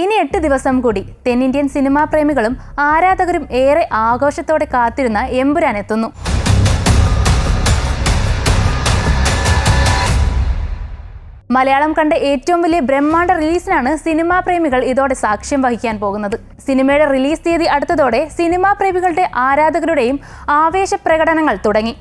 ഇനി എട്ട് ദിവസം കൂടി തെന്നിന്ത്യൻ സിനിമാ പ്രേമികളും ആരാധകരും ഏറെ ആഘോഷത്തോടെ കാത്തിരുന്ന എമ്പുരാൻ എത്തുന്നു. മലയാളം കണ്ട ഏറ്റവും വലിയ ബ്രഹ്മാണ്ഡ റിലീസിനാണ് സിനിമാ പ്രേമികൾ ഇതോടെ സാക്ഷ്യം വഹിക്കാൻ പോകുന്നത്. സിനിമയുടെ റിലീസ് തീയതി അടുത്തതോടെ സിനിമാ പ്രേമികളുടെ ആരാധകരുടെയും ആവേശ പ്രകടനങ്ങൾ തുടങ്ങി.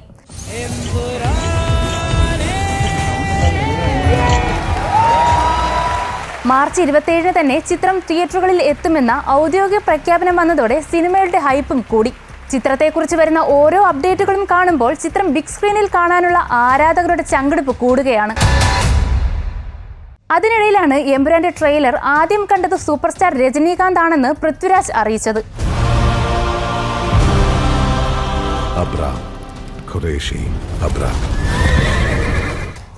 മാർച്ച് ഇരുപത്തിയേഴിന് തന്നെ ചിത്രം തിയേറ്ററുകളിൽ എത്തുമെന്ന ഔദ്യോഗിക പ്രഖ്യാപനം വന്നതോടെ സിനിമയുടെ ഹൈപ്പും കൂടി. ചിത്രത്തെക്കുറിച്ച് വരുന്ന ഓരോ അപ്ഡേറ്റുകളും കാണുമ്പോൾ ചിത്രം ബിഗ് സ്ക്രീനിൽ കാണാനുള്ള ആരാധകരുടെ ചങ്കെടുപ്പ് കൂടുകയാണ്. അതിനിടയിലാണ് എമ്പുരാന്റെ ട്രെയിലർ ആദ്യം കണ്ടത് സൂപ്പർ സ്റ്റാർ രജനീകാന്ത് ആണെന്ന് പൃഥ്വിരാജ് അറിയിച്ചത്. Abram Qureshi Abra.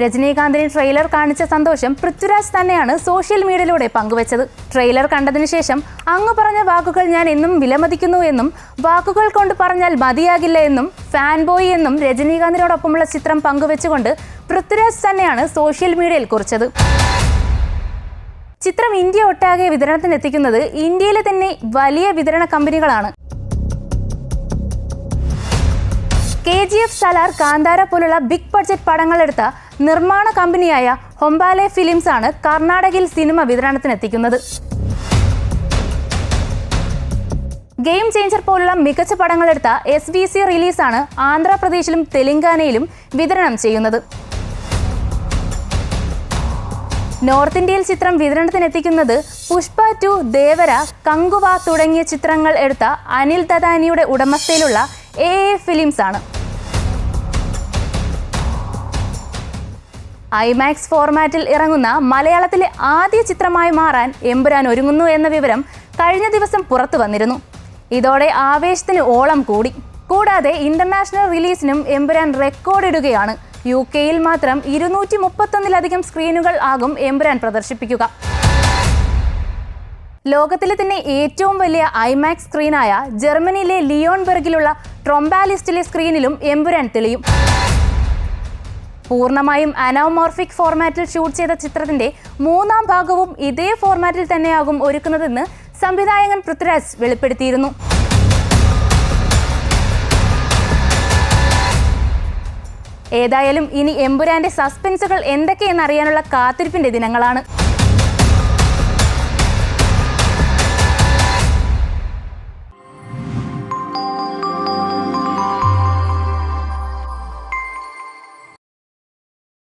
രജനീകാന്തിന് ട്രെയിലർ കാണിച്ച സന്തോഷം പൃഥ്വിരാജ് തന്നെയാണ് സോഷ്യൽ മീഡിയയിലൂടെ പങ്കുവച്ചത്. ട്രെയിലർ കണ്ടതിന് ശേഷം അങ്ങ് പറഞ്ഞ വാക്കുകൾ ഞാൻ എന്നും വിലമതിക്കുന്നു എന്നും വാക്കുകൾ കൊണ്ട് പറഞ്ഞാൽ മതിയാകില്ല എന്നും ഫാൻ ബോയ് എന്നും രജനീകാന്തിനോടൊപ്പമുള്ള ചിത്രം പങ്കുവെച്ചുകൊണ്ട് പൃഥ്വിരാജ് തന്നെയാണ് സോഷ്യൽ മീഡിയയിൽ കുറിച്ചത്. ചിത്രം ഇന്ത്യ ഒട്ടാകെ വിതരണത്തിനെത്തിക്കുന്നത് ഇന്ത്യയിലെ തന്നെ വലിയ വിതരണ കമ്പനികളാണ്. K G F Salaar Kantara പോലുള്ള ബിഗ് ബഡ്ജറ്റ് പടങ്ങളെടുത്ത നിർമ്മാണ കമ്പനിയായ ഹൊംബാലെ ഫിലിംസ് ആണ് കർണാടകയിൽ സിനിമ വിതരണത്തിനെത്തിക്കുന്നത്. ഗെയിം ചേഞ്ചർ പോലുള്ള മികച്ച പടങ്ങളെടുത്ത എസ് വി സി റിലീസാണ് ആന്ധ്രാപ്രദേശിലും തെലങ്കാനയിലും വിതരണം ചെയ്യുന്നത്. നോർത്ത് ഇന്ത്യയിൽ ചിത്രം വിതരണത്തിനെത്തിക്കുന്നത് പുഷ്പ ടു ദേവര കങ്കുവ തുടങ്ങിയ ചിത്രങ്ങൾ എടുത്ത അനിൽ ദദാനിയുടെ ഉടമസ്ഥയിലുള്ള എ എ ഫിലിംസ് ആണ്. ഐമാക്സ് ഫോർമാറ്റിൽ ഇറങ്ങുന്ന മലയാളത്തിലെ ആദ്യ ചിത്രമായി മാറാൻ എമ്പുരാൻ ഒരുങ്ങുന്നു എന്ന വിവരം കഴിഞ്ഞ ദിവസം പുറത്തു വന്നിരുന്നു. ഇതോടെ ആവേശത്തിന് ഓളം കൂടി. കൂടാതെ ഇന്റർനാഷണൽ റിലീസിനും എമ്പുരാൻ റെക്കോർഡിടുകയാണ്. യു കെയിൽ മാത്രം ഇരുന്നൂറ്റി മുപ്പത്തൊന്നിലധികം സ്ക്രീനുകൾ ആകും എമ്പുരാൻ പ്രദർശിപ്പിക്കുക. ലോകത്തിലെ തന്നെ ഏറ്റവും വലിയ ഐമാക്സ് സ്ക്രീനായ ജർമ്മനിയിലെ ലിയോൺബെർഗിലുള്ള ട്രൊംബാലിസ്റ്റിലെ സ്ക്രീനിലും എമ്പുരാൻ തെളിയും. പൂർണമായും അനോമോർഫിക് ഫോർമാറ്റിൽ ഷൂട്ട് ചെയ്ത ചിത്രത്തിന്റെ മൂന്നാം ഭാഗവും ഇതേ ഫോർമാറ്റിൽ തന്നെയാകും ഒരുക്കുന്നതെന്ന് സംവിധായകൻ പൃഥ്വിരാജ് വെളിപ്പെടുത്തിയിരുന്നു. ഏതായാലും ഇനി എമ്പുരാന്റെ സസ്പെൻസുകൾ എന്തൊക്കെയെന്നറിയാനുള്ള കാത്തിരിപ്പിന്റെ ദിനങ്ങളാണ്.